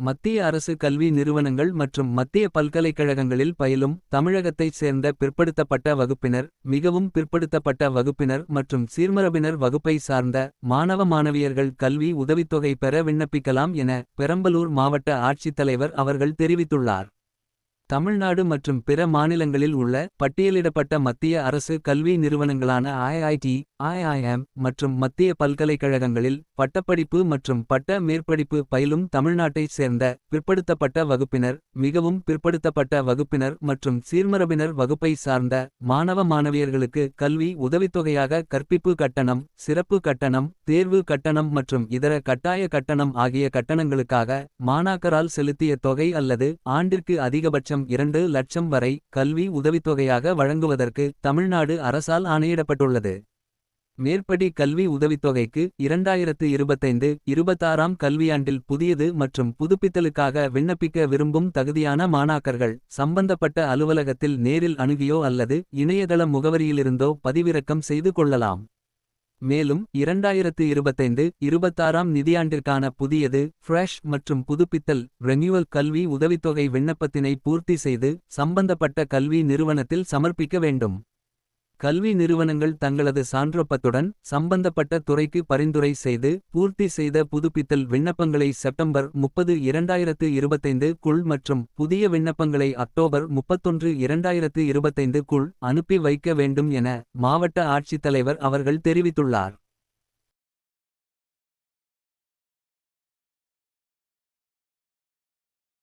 மத்திய அரசு கல்வி நிறுவனங்கள் மற்றும் மத்திய பல்கலைக்கழகங்களில் பயிலும் தமிழகத்தைச் சேர்ந்த பிற்படுத்தப்பட்ட வகுப்பினர் மிகவும் பிற்படுத்தப்பட்ட வகுப்பினர் மற்றும் சீர்மரபினர் வகுப்பை சார்ந்த மாணவ மாணவியர்கள் கல்வி உதவித்தொகை பெற விண்ணப்பிக்கலாம் என பெரம்பலூர் மாவட்ட ஆட்சித்தலைவர் அவர்கள் தெரிவித்துள்ளார். தமிழ்நாடு மற்றும் பிற மாநிலங்களில் உள்ள பட்டியலிடப்பட்ட மத்திய அரசு கல்வி நிறுவனங்களான ஐஐடி ஐஐஎம் மற்றும் மத்திய பல்கலைக்கழகங்களில் பட்டப்படிப்பு மற்றும் பட்ட மேற்படிப்பு பயிலும் தமிழ்நாட்டைச் சேர்ந்த பிற்படுத்தப்பட்ட வகுப்பினர் மிகவும் பிற்படுத்தப்பட்ட வகுப்பினர் மற்றும் சீர்மரபினர் வகுப்பை சார்ந்த மாணவ மாணவியர்களுக்கு கல்வி உதவித்தொகையாக கற்பிப்பு கட்டணம் சிறப்பு கட்டணம் தேர்வு கட்டணம் மற்றும் இதர கட்டாய கட்டணம் ஆகிய கட்டணங்களுக்காக மாணாக்கரால் செலுத்திய தொகை அல்லது ஆண்டிற்கு அதிகபட்சம் இரண்டு லட்சம் வரை கல்வி உதவித்தொகையாக வழங்குவதற்கு தமிழ்நாடு அரசால் ஆணையிடப்பட்டுள்ளது. மேற்படி கல்வி உதவித்தொகைக்கு இரண்டாயிரத்து இருபத்தைந்து இருபத்தாறாம் கல்வியாண்டில் புதியது மற்றும் புதுப்பித்தலுக்காக விண்ணப்பிக்க விரும்பும் தகுதியான மாணாக்கர்கள் சம்பந்தப்பட்ட அலுவலகத்தில் நேரில் அணுகியோ அல்லது இணையதள முகவரியிலிருந்தோ பதிவிறக்கம் செய்து கொள்ளலாம். மேலும் இரண்டாயிரத்து இருபத்தைந்து இருபத்தாறாம் நிதியாண்டிற்கான புதியது ஃப்ரெஷ் மற்றும் புதுப்பித்தல் ரெனியூவல் கல்வி உதவித்தொகை விண்ணப்பத்தினை பூர்த்தி செய்து சம்பந்தப்பட்ட கல்வி நிறுவனத்தில் சமர்ப்பிக்க வேண்டும். கல்வி நிறுவனங்கள் தங்களது சான்றொப்பத்துடன் சம்பந்தப்பட்ட துறைக்கு பரிந்துரை செய்து பூர்த்தி செய்த புதுப்பித்தல் விண்ணப்பங்களை செப்டம்பர் முப்பது இரண்டாயிரத்து இருபத்தைந்து குள் மற்றும் புதிய விண்ணப்பங்களை அக்டோபர் முப்பத்தொன்று இரண்டாயிரத்து இருபத்தைந்து குள் அனுப்பி வைக்க வேண்டும் என மாவட்ட ஆட்சித்தலைவர் அவர்கள் தெரிவித்துள்ளார்.